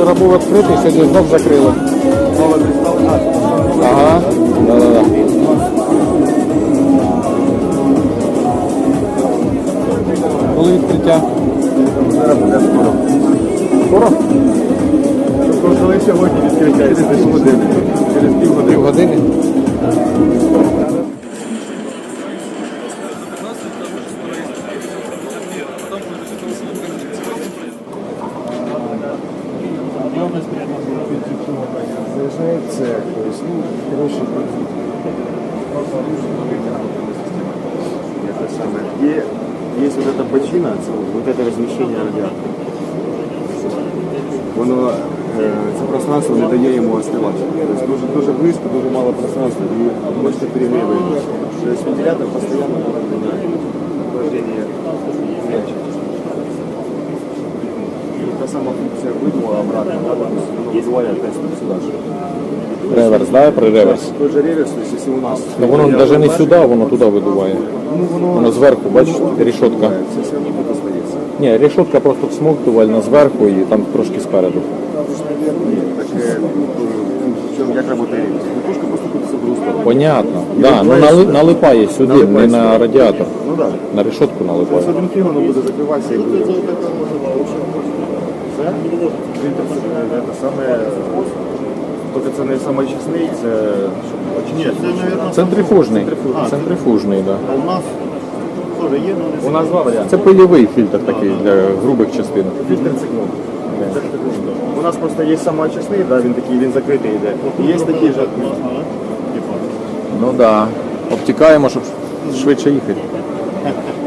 Вчора був відкритий, сьогодні знов закрили. Ага, да-да-да. Коли відкриття? Зараз буде скоро. Скоро? Коли сьогодні відкриття, через години. Через пів години. Воно е, це пространство не дає йому остивати. Тобто дуже, дуже близько, дуже мало пространства і бачите перегріви. Тобто вентилятор постійно охлаждение мячика. І та сама функція видува обратно, да, воно видуває опять сюди ж. Реверс, да, при реверс. Той же реверс, то есть если у нас... Ну воно навіть не сюди, воно туди видуває. Ну, воно... Воно зверху, бачите, рішотка. Ні, рішотка просто всмоктувальна зверху і там трошки спереду. Так, як працює? Просто крутиться. Понятно. Да, ну нали, налипає сюди, не на радіатор. Ну так. На решетку налипає. Один фіг воно буде закриватися і буде. Це це, це саме... Тільки це не самочисний, це... Ні, це, мабуть, Центрифужний. Центрифужний. Центрифужний, да. у нас теж є, але У нас два варіанти. Це пильовий фільтр такий для грубих частин. Фільтр циклон. У нас просто є самоочисний, да, він такий, він закритий йде. І є такий же. Ну так. Да. Обтікаємо, щоб швидше їхати.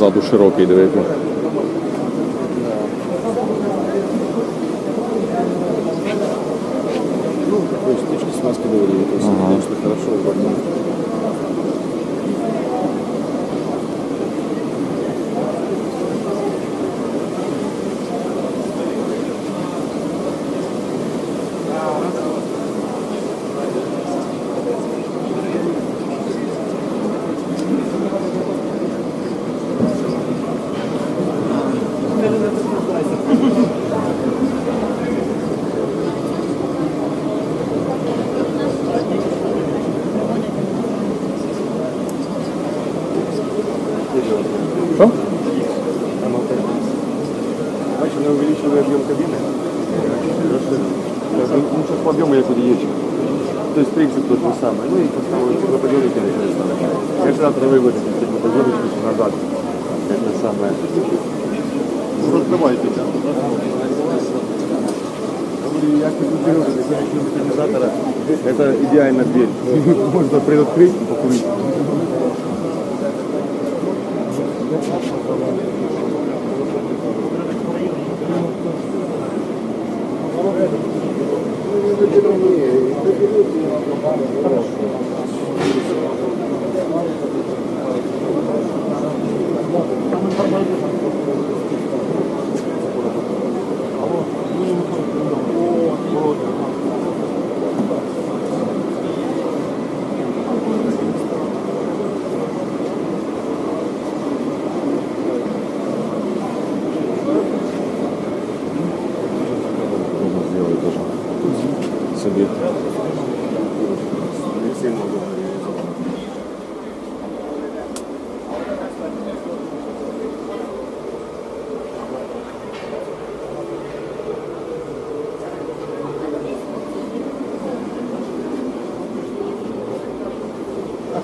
ззаду широкий, дивіться. Ну, такой штучки смазки говорили, то есть, конечно, хорошо. угодно. Що? Значит, мы увеличивали объем кабины. Ну, сейчас по объему, як у яєчок. То есть принцип тот же самый. Ну и поставили теплоподъемники на это Генератор выводит теплоподъемники назад. Это самое. консультировал механизатора. Это идеальная дверь. Можно приоткрыть и покурить.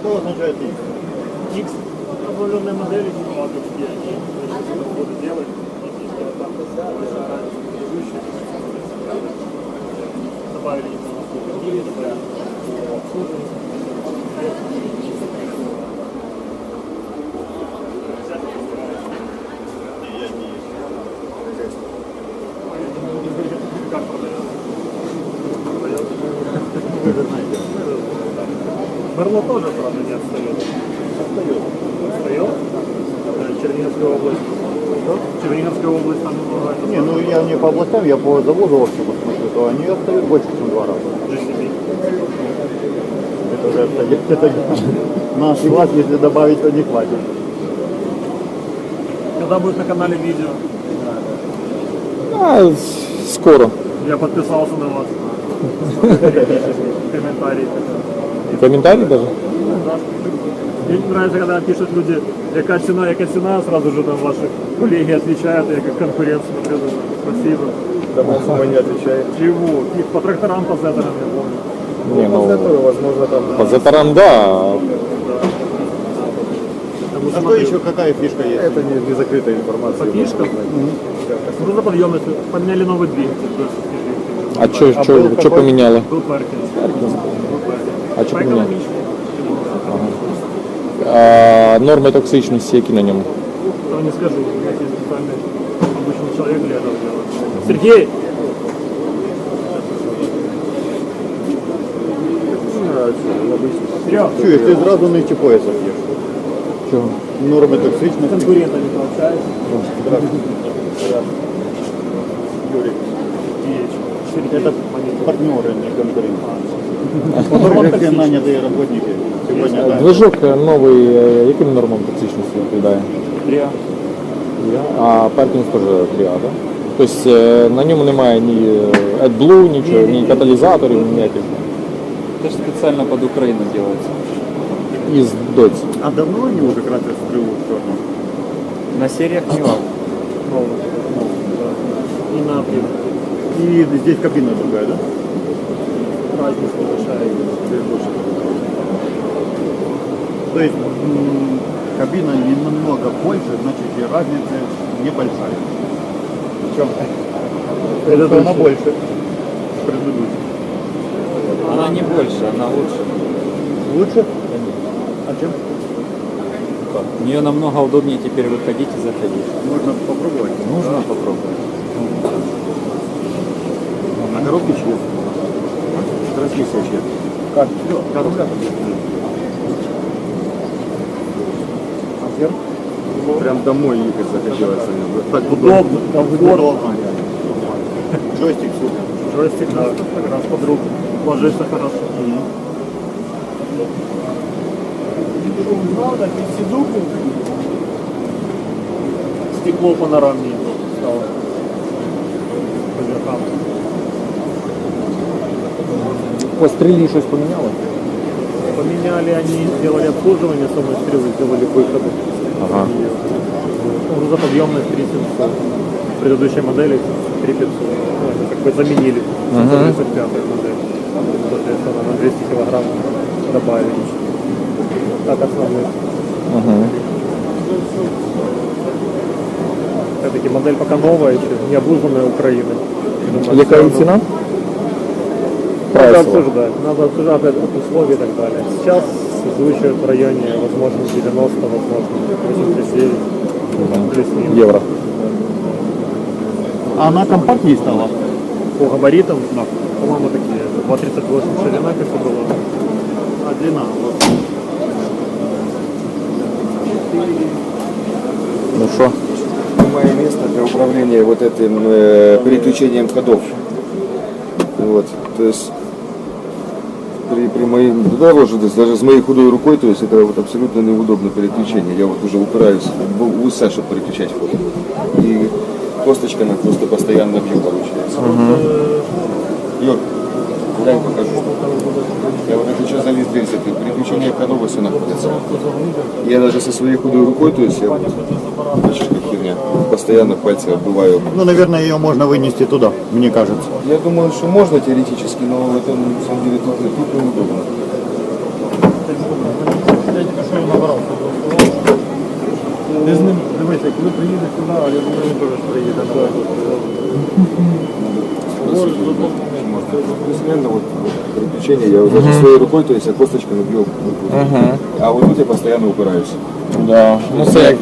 Что означает X? X определенной модели ситуации, где они будут делать, добавили их для обслуживания. Берло тоже Черниговская область. Там это Не, ну я не по областям, я по заводу вообще посмотрю, то они отстают больше, чем два раза. GCB. Это уже отстает. Это на класс, если добавить, то не хватит. Когда будет на канале видео? А, скоро. Я подписался на вас. Комментарии. Комментарий даже? Да. Мне нравится, когда пишут люди, яка ціна, яка ціна, сразу же там ваши коллеги отвечают, я как конкурент смотрю, думаю, спасибо. Там особо не отвечает. Чего? И по тракторам, по зетерам, я помню. Не, ну, Готовы, возможно, там... по Зетарам, да. А что то еще какая фишка есть? Это не, не закрытая информация. По фишкам? Грузоподъемность. Поменяли новый двигатель. А что А что поменяли? Был Перкинс. А что поменяли? Поэкономичнее. А норми токсичності, які на ньому? Того не скажу. Я здесь специальный обычный человек для этого делает. Сергей! Серег, Чуєш, ти зразу нижче пояса п'єш. Чого? Норми токсичності. конкурента не получается. Юрий, Сергей. это партнеры, не конкуренты. Роботники. Движок новий, яким нормам токсичності відповідає? Тріа. А паркінг теж тріа, так? Тобто на ньому немає ні AdBlue, нічого, ні каталізаторів, ніяких. Це ж спеціально під Україну робиться. Із Доці. А давно вони вже красять стрілу в чорному? На серіях Мілан. И на И здесь кабина другая, да? Разница небольшая. То есть кабина не намного больше, значит и разница небольшая. В чем? Это Она больше. Предыдущая. Она не больше, она лучше. Лучше? А чем? В нее намного удобнее теперь выходить и заходить. Можно Как? Коробка. Прям домой ехать захотелось. Так Удобно, комфортно. Джойстик супер. Джойстик да, как раз под руку. Ложится хорошо. Стекло панорамнее стало. По верхам. По стрілі щось поміняло? Поменяли они, сделали обслуживание самой стрелы, сделали выходы. Ага. Ну, Грузоподъемность 3700. В предыдущей модели 3500. Ну, они как бы заменили Ага. 35 модель. Соответственно, на 200 килограмм добавили. Так основных. Ага. Все-таки модель пока новая еще, не обузданная Украины. Думаю, Яка всё її равно ціна? Надо обсуждать. Надо обсуждать от условий и так далее. Сейчас озвучивают в районе, возможно, 90, возможно, 89. Плюс-минус. Євро. А она компактнее стала? По габаритам, по-моему, такие 2,38 ширина, как и было. А длина? Вот. Ну що? Мое место для управления вот этим э, переключением ходов. Вот, то есть при, при моей, да, есть даже с моей худой рукой, то есть это вот абсолютно неудобно переключение. Я вот уже упираюсь в, усе, чтобы переключать ход. И косточка на просто постоянно бью, получается. Юр, дай покажу. Я вот это что за лист здесь, это переключение ходов все находится. Я даже со своей худой рукой, то есть я вот, видишь, как херня, постоянно пальцы оббиваю. Ну, наверное, ее можно вынести туда, мне кажется. Я думаю, что можно теоретически, но это на самом деле тут, тут неудобно. Ти з ним, дивись, як ви приїдете сюди, а я думаю, він теж приїде. Постоянно вот переключение, я вот даже своей рукой, то есть я косточкой набил. А вот тут я постоянно упираюсь. Да. Ну це як.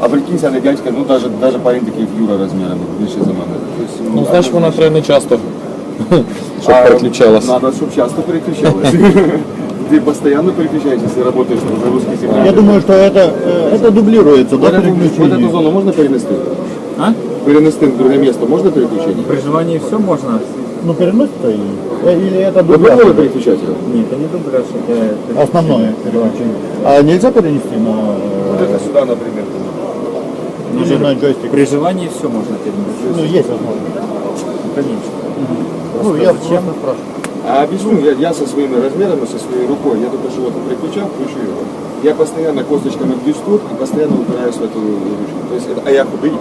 А прикинься, на дядька, ну даже, даже парень такий Юра размером, більше за мене. Тобто, Ну значить вона треба не часто, щоб а переключалась. Надо, щоб часто переключалась. ты постоянно переключаешься, если работаешь на загрузке? Я думаю, что это, э, это дублируется до Вот эту, вот эту зону можно перенести? А? Перенести в другое место можно переключение? При желании все можно. Ну, переносится и... э, Или это пробовали дубляж? переключатель? Нет, это не дубляж, это, это Основное переключение. А нельзя перенести на, Вот э, это сюда, например. или на джойстик? при желании все можно перенести. Ну, есть возможность. Конечно. Ну, я просто спрашиваю. А объясню, я, я со своими размерами, со своей рукой, я только что вот переключал, включу его. Я постоянно косточками бьюсь тут и постоянно упираюсь в эту ручку. То есть это, а я худый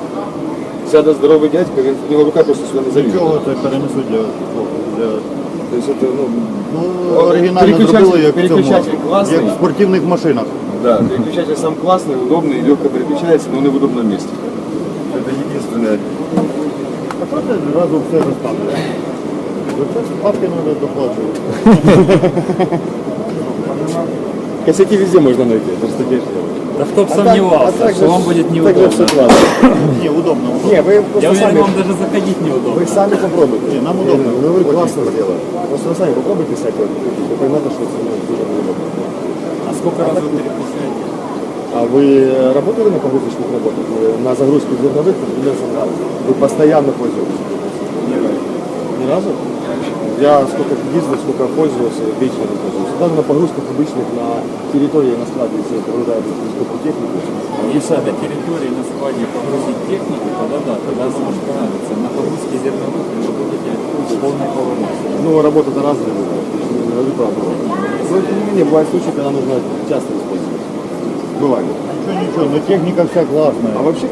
Сяда здоровый дядька, він- у него рука просто сюда не залезет. Чого це перенесу для, для... То есть это, ну, Ну, О, оригінально переключатель- зробили як в переключатель цьому, класний. як в спортивних машинах. да, переключатель сам классный, удобный, легко переключается, но не в удобном месте. Это единственное. А що ти зразу все розставляєш? Оце папки треба доплачувати. Косяки везде можно найти, это что Да кто бы сомневался, что вам будет неудобно. Ні, удобно. удобно. Не, вы Я уверен, сами, вам даже заходить неудобно. вы сами попробуйте. Не, нам удобно. Ну вы классно сделали. Просто вы сами попробуйте сядь, вы поймете, что это неудобно. А сколько раз вы переключаете? А вы работали на погрузочных работах? На загрузке зерновых, например? Вы постоянно пользуетесь? Ни разу? Я сколько ездил, сколько пользовался, вечно не пользовался. Даже на погрузках обычных, на территории, на складе, если погружают сколько технику. Если на территории на складе погрузить технику, тогда да, тогда она может понадобиться. На погрузке зерновых вы будете полной полумассе. Ну, работа-то разная бывает. Не говорю правду. Но тем не менее, бывают случаи, когда нужно часто использовать. Бывает. Ничего, ничего, но техника вся классная. А вообще.